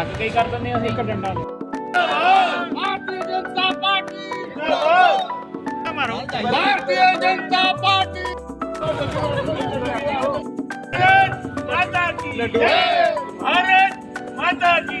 ਅੱਗ ਕਈ ਕਰ ਦਿੰਦੇ ਅਸੀਂ ਇੱਕ ਡੰਡਾ? ਭਾਰਤੀ ਜਨਤਾ ਪਾਰਟੀ। ਜਿੰਦਾਬਾਦ ਮਾਰੋ ਭਾਰਤੀ ਜਨਤਾ ਪਾਰਟੀ। ਮਾਤਾ ਕੀ ਹਰੇ ਮਾਤਾ ਕੀ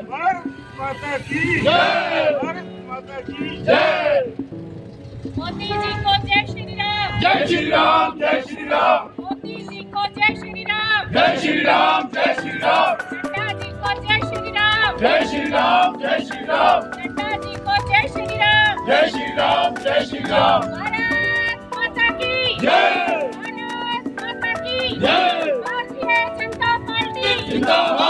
माता की जय भारत माता की जय मोदी जी को जय श्री राम जय श्री राम जय श्री राम मोदी जी को जय श्री राम जय श्री राम जय श्री राम नड्डा जी को जय श्री राम जय श्री राम जय श्री राम नड्डा जी को जय श्री राम जय श्री राम जय श्री राम भारत माता की जय भारत माता की जय भारतीय जनता पार्टी जिंदाबाद भारतीय जनता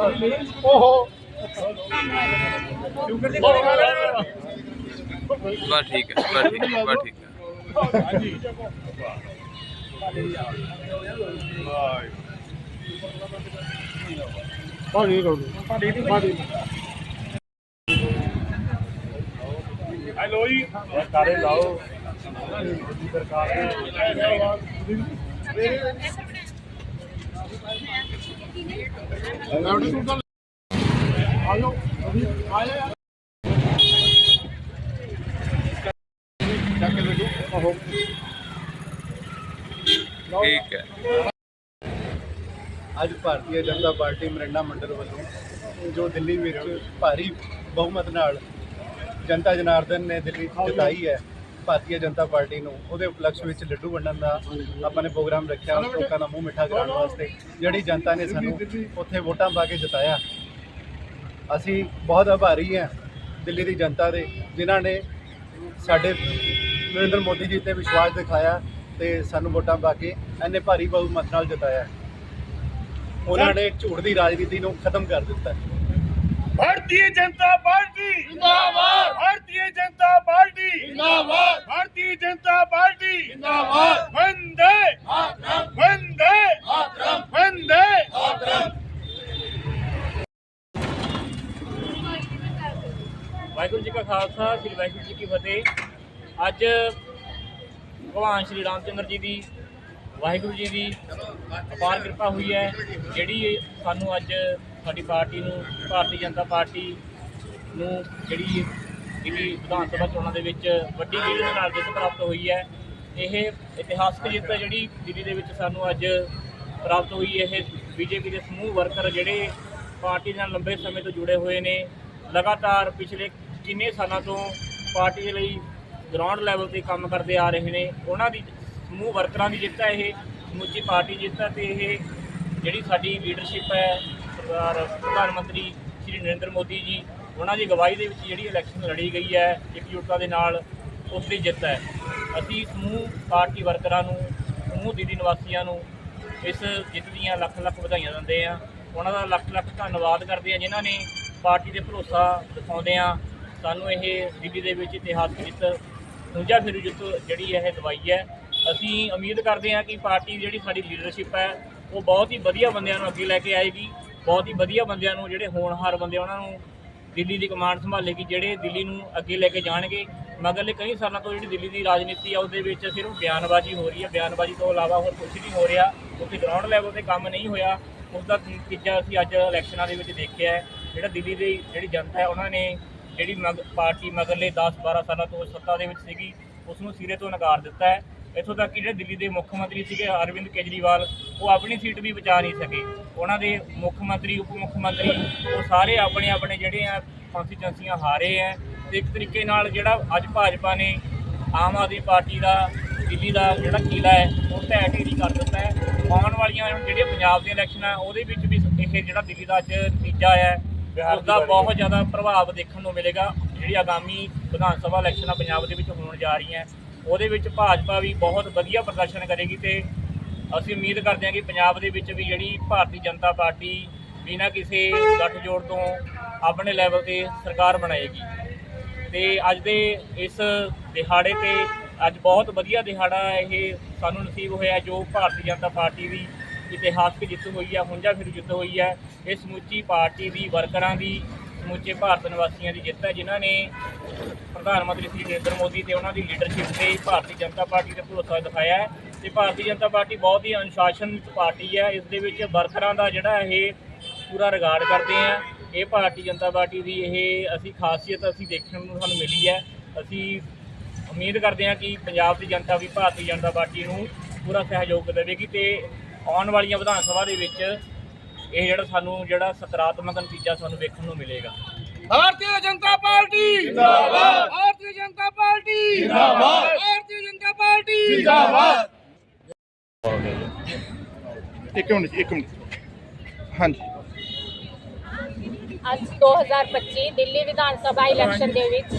ਓਹੋ ਬਸ ਠੀਕ ਹੈ, ਬਸ ਠੀਕ ਹੈ, ਬਸ ਠੀਕ ਹੈ। ਪਾਣੀ ਰੋੜ ਪਾਣੀ ਹੈਲੋ ਜੀ ਕਾਰੇ ਲਾਓ ਆਇਓ ਆਇਓ ਠੀਕ ਹੈ। ਅੱਜ ਭਾਰਤੀ ਜਨਤਾ ਪਾਰਟੀ ਮਰਿੰਡਾ ਮੰਡਲ ਵੱਲੋਂ ਜੋ ਦਿੱਲੀ ਵਿੱਚ ਭਾਰੀ ਬਹੁਮਤ ਨਾਲ ਜਨਤਾ ਜਨਾਰਦਨ ਨੇ ਦਿੱਲੀ ਜਿਤਾਈ ਹੈ ਭਾਰਤੀ ਜਨਤਾ ਪਾਰਟੀ ਨੂੰ ਉਹਦੇ ਉਪਲਕਸ਼ ਵਿੱਚ ਲੱਡੂ ਵੰਡਣ ਦਾ ਆਪਾਂ ਨੇ ਪ੍ਰੋਗਰਾਮ ਰੱਖਿਆ, ਲੋਕਾਂ ਦਾ ਮੂੰਹ ਮਿੱਠਾ ਕਰਾਉਣ ਵਾਸਤੇ। ਜਿਹੜੀ ਜਨਤਾ ਨੇ ਸਾਨੂੰ ਉੱਥੇ ਵੋਟਾਂ ਪਾ ਕੇ ਜਿਤਾਇਆ। ਅਸੀਂ ਬਹੁਤ ਆਭਾਰੀ ਹਾਂ ਦਿੱਲੀ ਦੀ ਜਨਤਾ ਦੇ, ਜਿਨ੍ਹਾਂ ਨੇ ਸਾਡੇ ਨਰਿੰਦਰ ਮੋਦੀ ਜੀ ਤੇ ਵਿਸ਼ਵਾਸ ਦਿਖਾਇਆ ਤੇ ਸਾਨੂੰ ਵੋਟਾਂ ਪਾ ਕੇ ਇੰਨੇ ਭਾਰੀ ਬਹੁਮਤ ਨਾਲ ਜਿਤਾਇਆ। ਉਹਨਾਂ ਨੇ ਝੂਠ ਦੀ ਰਾਜਨੀਤੀ ਨੂੰ ਖਤਮ ਕਰ ਦਿੱਤਾ। भारतीय जनता पार्टी जिंदाबाद भारतीय जनता पार्टी जिंदाबाद भारतीय जनता पार्टी जिंदाबाद वंदे मातरम वंदे मातरम वंदे मातरम ਵਾਹਿਗੁਰੂ ਜੀ ਕਾ ਖਾਲਸਾ ਸ੍ਰੀ ਵਾਹਿਗੁਰੂ ਜੀ ਕੀ ਫਤਿਹ ਅੱਜ ਭਗਵਾਨ ਸ਼੍ਰੀ ਰਾਮਚੰਦਰ ਜੀ ਦੀ ਵਾਹਿਗੁਰੂ ਜੀ ਦੀ ਅਪਾਰ ਕਿਰਪਾ ਹੋਈ ਹੈ ਜਿਹੜੀ ਸਾਨੂੰ ਅੱਜ ਸਾਡੀ ਪਾਰਟੀ ਨੂੰ, ਭਾਰਤੀ ਜਨਤਾ ਪਾਰਟੀ ਨੂੰ ਜਿਹੜੀ ਦਿੱਲੀ ਵਿਧਾਨ ਸਭਾ ਚੋਣਾਂ ਦੇ ਵਿੱਚ ਵੱਡੀ ਲੀਡ ਦੇ ਨਾਲ ਜਿੱਤ ਪ੍ਰਾਪਤ ਹੋਈ ਹੈ, ਇਹ ਇਤਿਹਾਸਕ ਜਿੱਤ ਹੈ ਜਿਹੜੀ ਦਿੱਲੀ ਦੇ ਵਿੱਚ ਸਾਨੂੰ ਅੱਜ ਪ੍ਰਾਪਤ ਹੋਈ ਇਹ ਬੀਜੇਪੀ ਦੇ ਸਮੂਹ ਵਰਕਰ ਜਿਹੜੇ ਪਾਰਟੀ ਨਾਲ ਲੰਬੇ ਸਮੇਂ ਤੋਂ ਜੁੜੇ ਹੋਏ ਨੇ, ਲਗਾਤਾਰ ਪਿਛਲੇ ਕਿੰਨੇ ਸਾਲਾਂ ਤੋਂ ਪਾਰਟੀ ਦੇ ਲਈ ਗਰਾਊਂਡ ਲੈਵਲ ਤੇ ਕੰਮ ਕਰਦੇ ਆ ਰਹੇ ਨੇ, ਉਹਨਾਂ ਦੀ ਸਮੂਹ ਵਰਕਰਾਂ ਦੀ ਜਿੱਤ ਹੈ ਇਹ, ਸਮੁੱਚੀ ਪਾਰਟੀ ਜਿੱਤ ਹੈ ਤੇ ਇਹ ਜਿਹੜੀ ਸਾਡੀ ਲੀਡਰਸ਼ਿਪ ਹੈ ਸਰਦਾਰ ਪ੍ਰਧਾਨ ਮੰਤਰੀ ਸ਼੍ਰੀ ਨਰਿੰਦਰ ਮੋਦੀ ਜੀ, ਉਹਨਾਂ ਦੀ ਅਗਵਾਈ ਦੇ ਵਿੱਚ ਜਿਹੜੀ ਇਲੈਕਸ਼ਨ ਲੜੀ ਗਈ ਹੈ, ਇਕਜੁੱਟਤਾ ਦੇ ਨਾਲ ਉਸ ਦੀ ਜਿੱਤ ਹੈ। ਅਸੀਂ ਸਮੂਹ ਪਾਰਟੀ ਵਰਕਰਾਂ ਨੂੰ, ਸਮੂਹ ਦਿੱਲੀ ਨਿਵਾਸੀਆਂ ਨੂੰ ਇਸ ਜਿੱਤ ਦੀਆਂ ਲੱਖ ਲੱਖ ਵਧਾਈਆਂ ਦਿੰਦੇ ਆ ਉਹਨਾਂ ਦਾ ਲੱਖ ਲੱਖ ਧੰਨਵਾਦ ਕਰਦੇ ਆ ਜਿਨ੍ਹਾਂ ਨੇ ਪਾਰਟੀ ਦੇ ਭਰੋਸਾ ਦਿਖਾਉਂਦੇ ਆ ਸਾਨੂੰ ਇਹ ਦਿੱਲੀ ਦੇ ਵਿੱਚ ਇਤਿਹਾਸਕ ਜਿੱਤ ਹੁੰਜਾ ਫਿਰ ਜਿੱਤ ਜਿਹੜੀ ਇਹ ਦਵਾਈ ਹੈ। ਅਸੀਂ ਉਮੀਦ ਕਰਦੇ ਹਾਂ ਕਿ ਪਾਰਟੀ ਦੀ ਜਿਹੜੀ ਸਾਡੀ ਲੀਡਰਸ਼ਿਪ ਹੈ, ਉਹ ਬਹੁਤ ਹੀ ਵਧੀਆ ਬੰਦਿਆਂ ਨੂੰ ਅੱਗੇ ਲੈ ਕੇ ਆਏਗੀ। ਬਹੁਤ ਹੀ ਵਧੀਆ ਬੰਦਿਆਂ ਨੂੰ ਜਿਹੜੇ ਹੋਣਹਾਰ ਬੰਦੇ ਆ, ਉਹਨਾਂ ਨੂੰ ਦਿੱਲੀ ਦੀ ਕਮਾਂਡ ਸੰਭਾਲੇਗੀ ਜਿਹੜੇ ਦਿੱਲੀ ਨੂੰ ਅੱਗੇ ਲੈ ਕੇ ਜਾਣਗੇ। ਮਗਰਲੇ ਕਈ ਸਾਲਾਂ ਤੋਂ ਜਿਹੜੀ ਦਿੱਲੀ ਦੀ ਰਾਜਨੀਤੀ ਆ ਉਹਦੇ ਵਿੱਚ ਸਿਰਫ ਬਿਆਨਬਾਜ਼ੀ ਹੋ ਰਹੀ ਹੈ ਬਿਆਨਬਾਜ਼ੀ ਤੋਂ ਇਲਾਵਾ ਹੋਰ ਕੁਝ ਨਹੀਂ ਹੋ ਰਿਹਾ। ਉੱਥੇ ਗਰਾਊਂਡ ਲੈਵਲ ਤੇ ਕੰਮ ਨਹੀਂ ਹੋਇਆ। ਉਸ ਦਾ ਨਤੀਜਾ ਅਸੀਂ ਅੱਜ ਇਲੈਕਸ਼ਨਾਂ ਦੇ ਵਿੱਚ ਦੇਖਿਆ ਹੈ। ਜਿਹੜਾ ਦਿੱਲੀ ਦੀ ਜਿਹੜੀ ਜਨਤਾ ਹੈ ਉਹਨਾਂ ਨੇ ਜਿਹੜੀ ਮਗ ਪਾਰਟੀ ਮਗਰਲੇ 10 12 ਸਾਲਾਂ ਤੋਂ ਸੱਤਾ ਦੇ ਵਿੱਚ ਸੀਗੀ ਉਸ ਨੂੰ ਸਿਰੇ ਤੋਂ ਨਕਾਰ ਦਿੱਤਾ ਹੈ। ਇੱਥੋਂ ਤੱਕ ਕਿ ਜਿਹੜੇ ਦਿੱਲੀ ਦੇ ਮੁੱਖ ਮੰਤਰੀ ਸੀਗੇ ਅਰਵਿੰਦ ਕੇਜਰੀਵਾਲ ਉਹ ਆਪਣੀ ਸੀਟ ਵੀ ਬਚਾ ਨਹੀਂ ਸਕੇ। ਉਹਨਾਂ ਦੇ ਮੁੱਖ ਮੰਤਰੀ ਉਪ ਮੁੱਖ ਮੰਤਰੀ ਉਹ ਸਾਰੇ ਆਪਣੇ ਆਪਣੇ ਜਿਹੜੇ ਆ ਕਨਸਟੀਟੈਂਸੀਆਂ ਹਾਰੇ ਆ। ਤੇ ਇੱਕ ਤਰੀਕੇ ਨਾਲ ਜਿਹੜਾ ਅੱਜ ਭਾਜਪਾ ਨੇ ਆਮ ਆਦਮੀ ਪਾਰਟੀ ਦਾ ਦਿੱਲੀ ਦਾ ਜਿਹੜਾ ਕਿਲਾ ਹੈ ਉਹ ਢਹਿ ਢੇਰੀ ਕਰ ਦਿੱਤਾ ਹੈ। ਆਉਣ ਵਾਲੀਆਂ ਜਿਹੜੀਆਂ ਪੰਜਾਬ ਦੀਆਂ ਇਲੈਕਸ਼ਨਾਂ ਉਹਦੇ ਵਿੱਚ ਵੀ ਇਹ ਜਿਹੜਾ ਦਿੱਲੀ ਦਾ ਅੱਜ ਨਤੀਜਾ ਹੈ ਉਸ ਦਾ ਬਹੁਤ ਜ਼ਿਆਦਾ ਪ੍ਰਭਾਵ ਦੇਖਣ ਨੂੰ ਮਿਲੇਗਾ। ਜਿਹੜੀ ਆਗਾਮੀ ਵਿਧਾਨ ਸਭਾ ਇਲੈਕਸ਼ਨਾਂ ਪੰਜਾਬ ਦੇ ਵਿੱਚ ਹੋਣ ਜਾ ਰਹੀਆਂ ਉਹਦੇ ਵਿੱਚ ਭਾਜਪਾ ਵੀ ਬਹੁਤ ਵਧੀਆ ਪ੍ਰਦਰਸ਼ਨ ਕਰੇਗੀ ਤੇ ਅਸੀਂ ਉਮੀਦ ਕਰਦੇ ਹਾਂ ਕਿ ਪੰਜਾਬ ਦੇ ਵਿੱਚ ਵੀ ਜਿਹੜੀ ਭਾਰਤੀ ਜਨਤਾ ਪਾਰਟੀ ਬਿਨਾਂ ਕਿਸੇ ਗੱਠਜੋੜ ਤੋਂ ਆਪਣੇ ਲੈਵਲ ਤੇ ਸਰਕਾਰ ਬਣਾਏਗੀ। ਤੇ ਅੱਜ ਦੇ ਇਸ ਦਿਹਾੜੇ ਤੇ ਅੱਜ ਬਹੁਤ ਵਧੀਆ ਦਿਹਾੜਾ ਇਹ ਸਾਨੂੰ ਨਸੀਬ ਹੋਇਆ ਜੋ ਭਾਰਤੀ ਜਨਤਾ ਪਾਰਟੀ ਦੀ ਇਤਿਹਾਸਕ ਜਿੱਤ ਹੋਈ ਹੈ ਹੁੰਜਾ ਫਿਰ ਜਿੱਤ ਹੋਈ ਹੈ ਇਹ ਸਮੁੱਚੀ ਪਾਰਟੀ ਦੀ ਵਰਕਰਾਂ ਦੀ ਸਮੁੱਚੇ ਭਾਰਤ ਨਿਵਾਸੀਆਂ ਦੀ ਜਿੱਤ ਹੈ, ਜਿਨ੍ਹਾਂ ਨੇ ਪ੍ਰਧਾਨ ਮੰਤਰੀ ਸ੍ਰੀ ਨਰਿੰਦਰ ਮੋਦੀ ਤੇ ਉਹਨਾਂ ਦੀ ਲੀਡਰਸ਼ਿਪ ਤੇ ਭਾਰਤੀ ਜਨਤਾ ਪਾਰਟੀ ਤੇ ਭਰੋਸਾ ਦਿਖਾਇਆ ਹੈ ਤੇ ਭਾਰਤੀ ਜਨਤਾ ਪਾਰਟੀ ਬਹੁਤ ਹੀ ਅਨੁਸ਼ਾਸਨ ਪਾਰਟੀ ਹੈ। ਇਸ ਦੇ ਵਿੱਚ ਵਰਕਰਾਂ ਦਾ ਜਿਹੜਾ ਇਹ ਪੂਰਾ ਰਿਗਾਰਡ ਕਰਦੇ ਆ ਇਹ ਭਾਰਤੀ ਜਨਤਾ ਪਾਰਟੀ ਦੀ ਇਹ ਅਸੀਂ ਖਾਸੀਅਤ ਅਸੀਂ ਦੇਖਣ ਨੂੰ ਸਾਨੂੰ ਮਿਲੀ ਹੈ। ਅਸੀਂ ਉਮੀਦ ਕਰਦੇ ਹਾਂ ਕਿ ਪੰਜਾਬ ਦੀ ਜਨਤਾ ਵੀ ਭਾਰਤੀ ਜਨਤਾ ਪਾਰਟੀ ਨੂੰ ਪੂਰਾ ਸਹਿਯੋਗ ਦੇਵੇਗੀ ਤੇ ਆਉਣ ਵਾਲੀਆਂ ਵਿਧਾਨ ਸਭਾ ਦੇ ਵਿੱਚ ਇਹ ਜਿਹੜਾ ਸਾਨੂੰ ਜਿਹੜਾ ਸਕਾਰਾਤਮਕ ਨਤੀਜਾ ਸਾਨੂੰ ਵੇਖਣ ਨੂੰ ਮਿਲੇਗਾ। ਭਾਰਤੀ ਜਨਤਾ ਪਾਰਟੀ। ਜਿੰਦਾਬਾਦ। ਭਾਰਤੀ ਜਨਤਾ ਪਾਰਟੀ। ਜਿੰਦਾਬਾਦ। ਭਾਰਤੀ ਜਨਤਾ ਪਾਰਟੀ। ਜਿੰਦਾਬਾਦ। ਇੱਕ ਮਿੰਟ ਜੀ, ਇੱਕ ਮਿੰਟ। ਹਾਂਜੀ। ਅੱਜ 2025 ਦਿੱਲੀ ਵਿਧਾਨ ਸਭਾ ਇਲੈਕਸ਼ਨ ਦੇ ਵਿੱਚ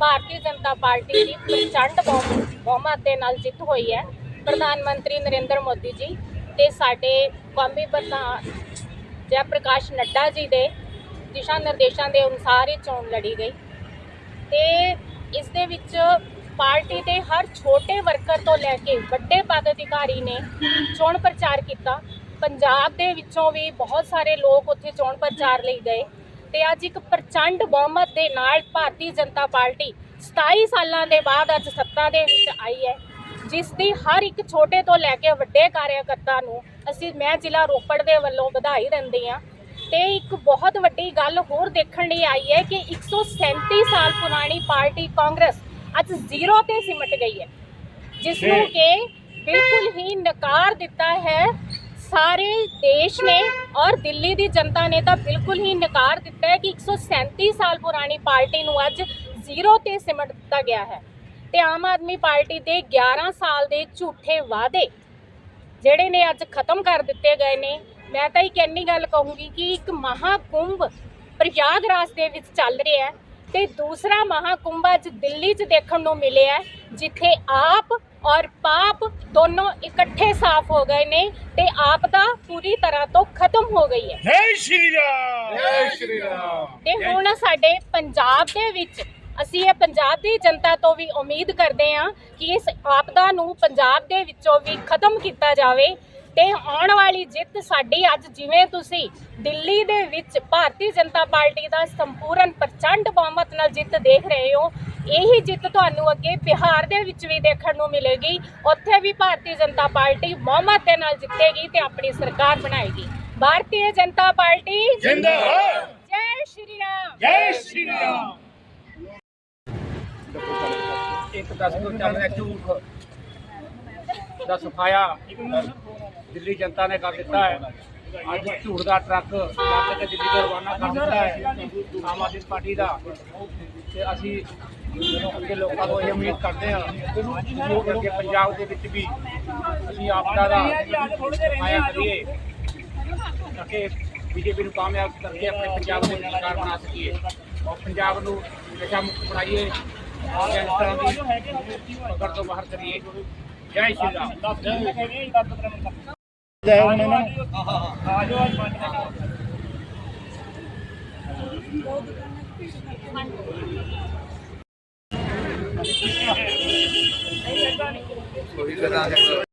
ਭਾਰਤੀ ਜਨਤਾ ਪਾਰਟੀ ਦੀ ਪ੍ਰਚੰਡ ਬਹੁ- ਬਹੁਮਤ ਦੇ ਨਾਲ ਜਿੱਤ ਹੋਈ ਹੈ। ਪ੍ਰਧਾਨ ਮੰਤਰੀ ਨਰਿੰਦਰ ਮੋਦੀ ਜੀ ਤੇ ਸਾਡੇ ਕੌਮੀ ਪ੍ਰਧਾਨ ਜੈ ਪ੍ਰਕਾਸ਼ ਨੱਡਾ ਜੀ ਦੇ ਦਿਸ਼ਾ ਨਿਰਦੇਸ਼ਾਂ ਦੇ ਅਨੁਸਾਰ ਇਹ ਚੋਣ ਲੜੀ ਗਈ। ਤੇ ਇਸ ਦੇ ਵਿੱਚ ਪਾਰਟੀ ਦੇ ਹਰ ਛੋਟੇ ਵਰਕਰ ਤੋਂ ਲੈ ਕੇ ਵੱਡੇ ਪਦ ਅਧਿਕਾਰੀ ਨੇ ਚੋਣ ਪ੍ਰਚਾਰ ਕੀਤਾ। ਪੰਜਾਬ ਦੇ ਵਿੱਚੋਂ ਵੀ ਬਹੁਤ ਸਾਰੇ ਲੋਕ ਉੱਥੇ ਚੋਣ ਪ੍ਰਚਾਰ ਲਈ ਗਏ ਤੇ ਅੱਜ ਇੱਕ ਪ੍ਰਚੰਡ ਬਹੁਮਤ ਦੇ ਨਾਲ ਭਾਰਤੀ ਜਨਤਾ ਪਾਰਟੀ 27 ਸਾਲਾਂ ਦੇ ਬਾਅਦ ਅੱਜ ਸੱਤਾ ਦੇ ਵਿੱਚ ਆਈ ਹੈ, ਜਿਸ ਦੀ ਹਰ ਇੱਕ ਛੋਟੇ ਤੋਂ ਲੈ ਕੇ ਵੱਡੇ ਕਾਰਜਕਰਤਾ ਨੂੰ ਅਸੀਂ ਮੈਂ ਜ਼ਿਲ੍ਹਾ ਰੋਪੜ ਦੇ ਵੱਲੋਂ ਵਧਾਈ ਦਿੰਦੀ ਹਾਂ। ਤੇ ਇੱਕ ਬਹੁਤ ਵੱਡੀ ਗੱਲ ਹੋਰ ਦੇਖਣ ਲਈ ਆਈ ਹੈ ਕਿ 137 ਸਾਲ ਪੁਰਾਣੀ ਪਾਰਟੀ ਕਾਂਗਰਸ ਅੱਜ ਜ਼ੀਰੋ ਤੇ ਸਿਮਟ ਗਈ ਹੈ। ਜਿਸ ਨੂੰ ਕਿ ਬਿਲਕੁਲ ਹੀ ਨਕਾਰ ਦਿੱਤਾ ਹੈ। ਸਾਰੇ ਦੇਸ਼ ਨੇ ਔਰ ਦਿੱਲੀ ਦੀ ਜਨਤਾ ਨੇ ਤਾਂ ਬਿਲਕੁਲ ਹੀ ਨਕਾਰ ਦਿੱਤਾ ਹੈ ਕਿ 137 ਸਾਲ ਪੁਰਾਣੀ ਪਾਰਟੀ ਨੂੰ ਅੱਜ ਜ਼ੀਰੋ ਤੇ ਸਿਮਟ ਦਿੱਤਾ ਗਿਆ ਹੈ। ਤੇ ਆਮ ਆਦਮੀ ਪਾਰਟੀ ਦੇ 11 ਸਾਲ ਦੇ ਝੂਠੇ ਵਾਅਦੇ ਜਿਹੜੇ ਨੇ ਅੱਜ ਖਤਮ ਕਰ ਦਿੱਤੇ ਗਏ ਨੇ ਮੈਂ ਤਾਂ ਇੱਕ ਇੰਨੀ ਗੱਲ ਕਹੂੰਗੀ ਕਿ ਇੱਕ ਮਹਾਕੁੰਭ ਪ੍ਰਯਾਗਰਾਜ ਦੇ ਵਿੱਚ ਚੱਲ ਰਿਹਾ ਹੈ ਤੇ ਦੂਸਰਾ ਮਹਾਕੁੰਭ ਅੱਜ ਦਿੱਲੀ 'ਚ ਦੇਖਣ ਨੂੰ ਮਿਲਿਆ ਹੈ, ਜਿੱਥੇ ਆਪ ਔਰ ਪਾਪ ਦੋਨੋਂ ਇਕੱਠੇ ਸਾਫ਼ ਹੋ ਗਏ ਨੇ ਤੇ ਆਪਦਾ ਪੂਰੀ ਤਰ੍ਹਾਂ ਤੋਂ ਖਤਮ ਹੋ ਗਈ ਹੈ। ਜੈ ਸ਼੍ਰੀ ਰਾਮ। ਜੈ ਸ਼੍ਰੀ ਰਾਮ। ਤੇ ਹੁਣ ਸਾਡੇ ਪੰਜਾਬ ਦੇ ਵਿੱਚ ਅਸੀਂ ਇਹ ਪੰਜਾਬ ਦੀ ਜਨਤਾ ਤੋਂ ਵੀ ਉਮੀਦ ਕਰਦੇ ਹਾਂ ਕਿ ਇਸ ਆਪਦਾ ਨੂੰ ਪੰਜਾਬ ਦੇ ਵਿੱਚੋਂ ਵੀ ਖਤਮ ਕੀਤਾ ਜਾਵੇ ਤੇ ਆਉਣ ਵਾਲੀ ਜਿੱਤ ਸਾਡੀ ਅੱਜ ਜਿਵੇਂ ਤੁਸੀਂ ਦਿੱਲੀ ਦੇ ਵਿੱਚ ਭਾਰਤੀ ਜਨਤਾ ਪਾਰਟੀ ਦਾ ਸੰਪੂਰਨ ਪ੍ਰਚੰਡ ਬਹੁਮਤ ਨਾਲ ਜਿੱਤ ਦੇਖ ਰਹੇ ਹੋ ਇਹੀ ਜਿੱਤ ਤੁਹਾਨੂੰ ਅੱਗੇ ਬਿਹਾਰ ਦੇ ਵਿੱਚ ਵੀ ਦੇਖਣ ਨੂੰ ਮਿਲੇਗੀ ਉੱਥੇ ਵੀ ਭਾਰਤੀ ਜਨਤਾ ਪਾਰਟੀ ਬਹੁਮਤ ਦੇ ਨਾਲ ਜਿੱਤੇਗੀ ਤੇ ਆਪਣੀ ਸਰਕਾਰ ਬਣਾਏਗੀ। ਭਾਰਤੀ ਜਨਤਾ ਪਾਰਟੀ ਜਿੰਦਾਬਾਦ! ਜੈ ਸ਼੍ਰੀ ਰਾਮ! ਜੈ ਸ਼੍ਰੀ ਰਾਮ! ਇੱਕ ਦਸ ਤੋਂ ਚੱਲ ਰਿਹਾ ਝੂਠ। ਦਾ ਸਫਾਇਆ ਦਿੱਲੀ ਜਨਤਾ ਨੇ ਕਰ ਦਿੱਤਾ ਹੈ। ਅੱਜ ਝੂਠ ਦਾ ਟਰੱਕ ਚੱਕ ਕੇ ਦਿੱਲੀ ਤੋਂ ਰਵਾਨਾ ਕਰ ਦਿੱਤਾ ਹੈ। ਆਮ ਆਦਮੀ ਪਾਰਟੀ ਦਾ। ਤੇ ਅਸੀਂ ਅੱਗੇ ਲੋਕਾਂ ਤੋਂ ਇਹ ਉਮੀਦ ਕਰਦੇ ਹਾਂ ਕਿ ਅੱਗੇ ਪੰਜਾਬ ਦੇ ਵਿੱਚ ਵੀ ਅਸੀਂ ਆਪਦਾ ਦਾ ਸਫਾਇਆ ਕਰੀਏ, ਤਾਂ ਕਿ ਬੀਜੇਪੀ ਨੂੰ ਕਾਮਯਾਬ ਕਰਕੇ ਆਪਣੇ ਪੰਜਾਬ ਨੂੰ ਸਰਕਾਰ ਬਣਾ ਸਕੀਏ। ਔਰ ਪੰਜਾਬ ਨੂੰ ਨਸ਼ਾ ਮੁਕਤ ਬਣਾਈਏ। ਗੈਂਗਸਟਰਾਂ ਦੀ ਪਕੜ ਤੋਂ ਬਾਹਰ ਕਰੀਏ ਜੈ ਸ਼੍ਰੀ ਰਾਮ ਜੈ ਹੁਣ ਇਹਨਾਂ ਉਹੀ ਕਰਾਂਗੇ